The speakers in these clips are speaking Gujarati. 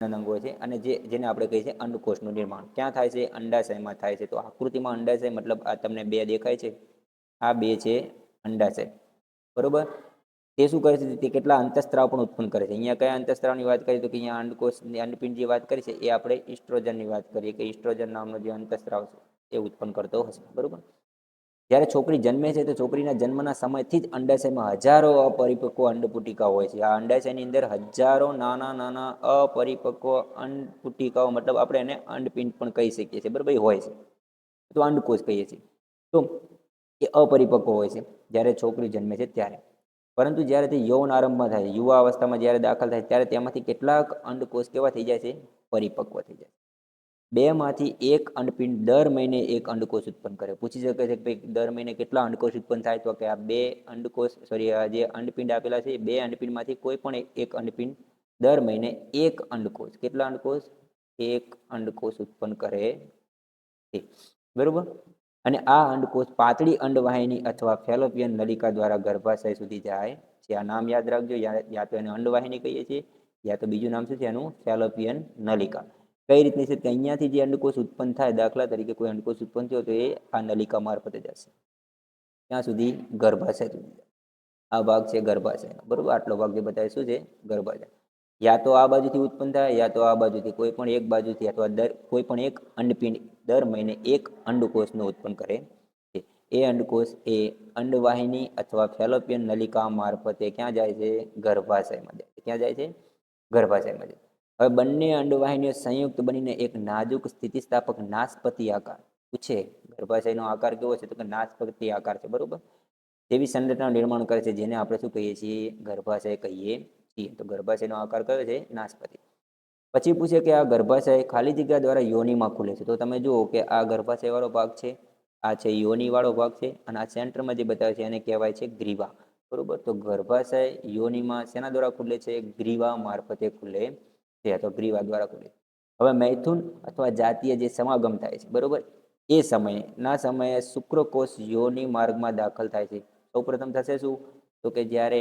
અંગ છે અને જે જેને આપણે કહીએ છીએ અંડકોષનું નિર્માણ. ક્યાં થાય છે? અંડાશયમાં થાય છે. તો આકૃતિમાં અંડાશય મતલબ આ તમને બે દેખાય છે. આ બે છે અંડાશય. બરોબર? તે શું કરે છે? તે કેટલા અંતસ્ત્રાવ પણ ઉત્પન્ન કરે છે. અહીંયા કયા અંતસ્ત્રાવની વાત કરીએ તો કે અહીંયા અંડકોષની અંડપિંડ જે વાત કરી છે, એ આપણે ઇસ્ટ્રોજનની વાત કરીએ કે ઇસ્ટ્રોજન નામનો જે અંતસ્ત્રાવ છે, એ ઉત્પન્ન કરતો હશે. બરોબર? જ્યારે છોકરી જન્મે છે તો છોકરીના જન્મના સમયથી જ અંડાશયમાં હજારો અપરિપક્વ અંડપુટિકાઓ હોય છે. આ અંડાશયની અંદર હજારો નાના નાના અપરિપક્વ અંડપુટિકાઓ, મતલબ આપણે એને અંડપિંડ પણ કહી શકીએ છીએ. બરાબર? હોય છે. તો અંડકોષ કહીએ છીએ. તો એ અપરિપક્વ હોય છે જ્યારે છોકરી જન્મે છે ત્યારે. પરંતુ જ્યારે તે યૌન આરંભમાં થાય, યુવા અવસ્થામાં જ્યારે દાખલ થાય, ત્યારે તેમાંથી કેટલાક અંડકોષ કેવા થઈ જાય છે? પરિપક્વ થઈ જાય છે. બેમાંથી એક અંડપિંડ દર મહિને એક અંડકોષ ઉત્પન્ન કરે. પૂછી શકે છે કે ભાઈ દર મહિને કેટલા અંડકોષ ઉત્પન્ન થાય? તો કે આ બે અંડકોષ સોરી આ જે અંડપિંડ આપેલા છે બે અંડપિંડમાંથી કોઈ પણ એક અંડપિંડ દર મહિને એક અંડકોષ. કેટલા અંડકોષ? એક અંડકોષ ઉત્પન્ન કરે છે. બરોબર? અને આ અંડકોષ પાતળી અંડવાહિની અથવા ફેલોપિયન નલિકા દ્વારા ગર્ભાશય સુધી જાય છે. આ નામ યાદ રાખજો. યા તો એને અંડવાહિની કહીએ છીએ, યા તો બીજું નામ શું છે એનું? ફેલોપિયન નલિકા. કઈ રીતની છે કે અહીંયાથી જે અંડકોષ ઉત્પન્ન થાય દાખલા તરીકે કોઈ અંડકોષ ઉત્પન્ન થયો તો એ આ નલિકા મારફતે જશે. ત્યાં સુધી ગર્ભાશય સુધી આ ભાગ છે ગર્ભાશય બરોબર? આટલો ભાગ જે બતાવે શું છે? ગર્ભાશય. યા તો આ બાજુથી ઉત્પન્ન થાય, યા તો આ બાજુથી કોઈ પણ એક બાજુથી અથવા દર, કોઈ પણ એક અંડપિંડ દર મહિને એક અંડકોષનું ઉત્પન્ન કરે છે. એ અંડકોષ એ અંડવાહિની અથવા ફેલોપિયન નલિકા મારફતે ક્યાં જાય છે? ગર્ભાશયમાં જાય છે. ક્યાં જાય છે? ગર્ભાશયમાં જાય હવે બંને અંડવાહિનીઓ સંયુક્ત બનીને એક નાજુક સ્થિતિસ્થાપક નાસપતિ આકાર. પૂછે ગર્ભાશયનો આકાર કેવો છે? તો કે નાસપતિ આકાર છે, બરોબર? તેવી સંરચના નિર્માણ કરે છે, જેને આપણે શું કહીએ છીએ? ગર્ભાશય કહીએ છીએ. તો ગર્ભાશયનો આકાર કયો છે? નાસપતિ પછી પૂછે કે આ ગર્ભાશય ખાલી જગ્યા દ્વારા યોનિમાં ખુલે છે. તો તમે જુઓ કે આ ગર્ભાશયવાળો ભાગ છે, આ છે યોનિવાળો ભાગ છે, અને આ સેન્ટરમાં જે બતાવે છે એને કહેવાય છે ગ્રીવા. બરોબર? તો ગર્ભાશય યોનિમાં શેના દ્વારા ખુલે છે? ગ્રીવા મારફતે ખુલે છે, અથવા ગ્રીવા દ્વારા ખુલે. હવે મૈથુન અથવા જાતીય જે સમાગમ થાય છે, બરોબર? એ સમયે, ના સમયે શુક્રકોષ યોની માર્ગમાં દાખલ થાય છે. સૌપ્રથમ થશે શું? તો કે જ્યારે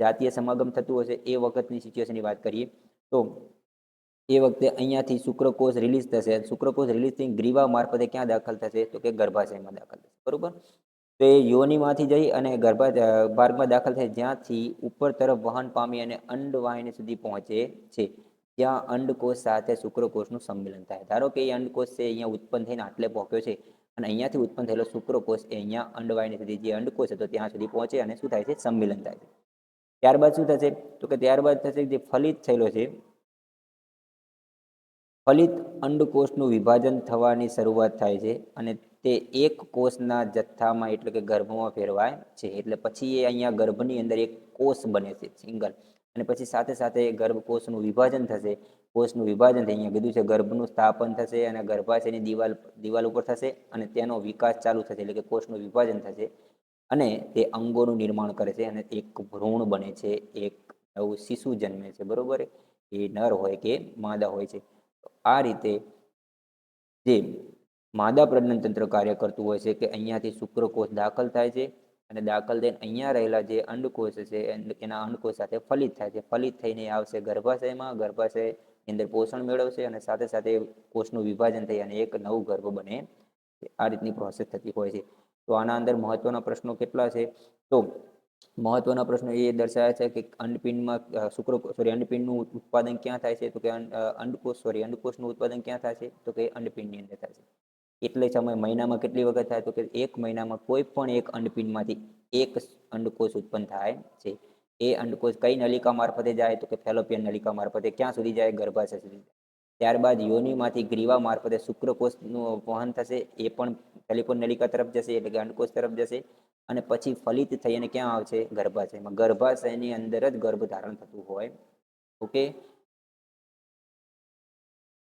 જાતીય સમાગમ થતું હશે, એ વખતની સિચ્યુએશનની વાત કરીએ, તો એ વખતે અહીંયાથી શુક્રકોષ રિલીઝ થશે. શુક્રકોષ રિલીઝ થઈ ગ્રીવા મારફતે ક્યાં દાખલ થશે? તો કે ગર્ભાશયમાં દાખલ થશે, બરોબર? તો એ યોનિમાંથી જઈ અને ગર્ભા માર્ગમાં દાખલ થાય, જ્યાંથી ઉપર તરફ વહન પામી અને અંડવાહિની સુધી પહોંચે છે. ત્યાં અંડકોષ સાથે શુક્રકોષનું સંમેલન થાય. ધારો કે એ અંડકોષ અહીંયા ઉત્પન્ન થઈને આટલે પહોંચ્યો છે અને અહીંયાથી ઉત્પન્ન થયેલો શુક્રકોષ એ અહીંયા અંડવાયની સુધી જે અંડકોષ હતો ત્યાં સુધી પહોંચે અને શું થાય છે? સંમેલન થાય છે. ત્યારબાદ શું થશે? તો કે ત્યારબાદ થશે જે ફલિત થયેલો છે, ફલિત અંડકોષનું વિભાજન થવાની શરૂઆત થાય છે અને તે એક કોષના જથ્થામાં એટલે કે ગર્ભમાં ફેરવાય છે. એટલે પછી એ અહીંયા ગર્ભની અંદર એક કોષ બને છે સિંગલ. અને પછી સાથે સાથે ગર્ભકોષનું વિભાજન થશે. કોષનું વિભાજન થઈ અહીંયા કીધું છે, ગર્ભનું સ્થાપન થશે અને ગર્ભાશયની દિવાલ દિવાલ ઉપર થશે અને તેનો વિકાસ ચાલુ થશે, એટલે કે કોષનું વિભાજન થશે. અને તે અંગોનું નિર્માણ કરે છે અને એક ભ્રૂણ બને છે, એક નવું શિશુ જન્મે છે, બરોબર? એ નર હોય કે માદા હોય છે. આ રીતે જે માદા પ્રજનન તંત્ર કાર્ય કરતું હોય છે કે અહીંયાથી શુક્રકોષ દાખલ થાય છે અને દાખલ થઈને અહીંયા રહેલા જે અંડકોષ છે એના અંડકોષ સાથે ફલિત થાય છે. ફલિત થઈને આવશે ગર્ભાશયમાં, ગર્ભાશય અંદર પોષણ મેળવશે અને સાથે સાથે કોષનું વિભાજન થઈ અને એક નવું ગર્ભ બને આ રીતની પ્રોસેસ થતી હોય છે. તો આના અંદર મહત્વના પ્રશ્નો કેટલા છે? તો મહત્વના પ્રશ્નો એ દર્શાવે છે કે અંડપિંડમાં શુક્ર સોરી અંડપિંડનું ઉત્પાદન ક્યાં થાય છે? તો કે અંડકોષ સોરી અંડકોષનું ઉત્પાદન ક્યાં થાય છે? તો કે અંડપિંડની અંદર થાય છે. એટલે સમય મહિનામાં કેટલી વખત થાય તો કે એક મહિનામાં કોઈ પણ એક અંડપિંડમાંથી એક અંડકોષ ઉત્પન્ન થાય છે. એ અંડકોષ કઈ નલિકા મારફતે જાય તો કે ફેલોપિયન નલિકા મારફતે ક્યાં સુધી જાય? ગર્ભાશય સુધી ત્યારબાદ યોનિમાંથી ગ્રીવા મારફતે શુક્રકોષનું વહન થશે, એ પણ ફેલિપોન નલિકા તરફ જશે એટલે કે અંડકોષ તરફ જશે અને પછી ફલિત થઈ અને ક્યાં આવશે? ગર્ભાશયમાં. ગર્ભાશયની અંદર જ ગર્ભ ધારણ થતું હોય. ઓકે?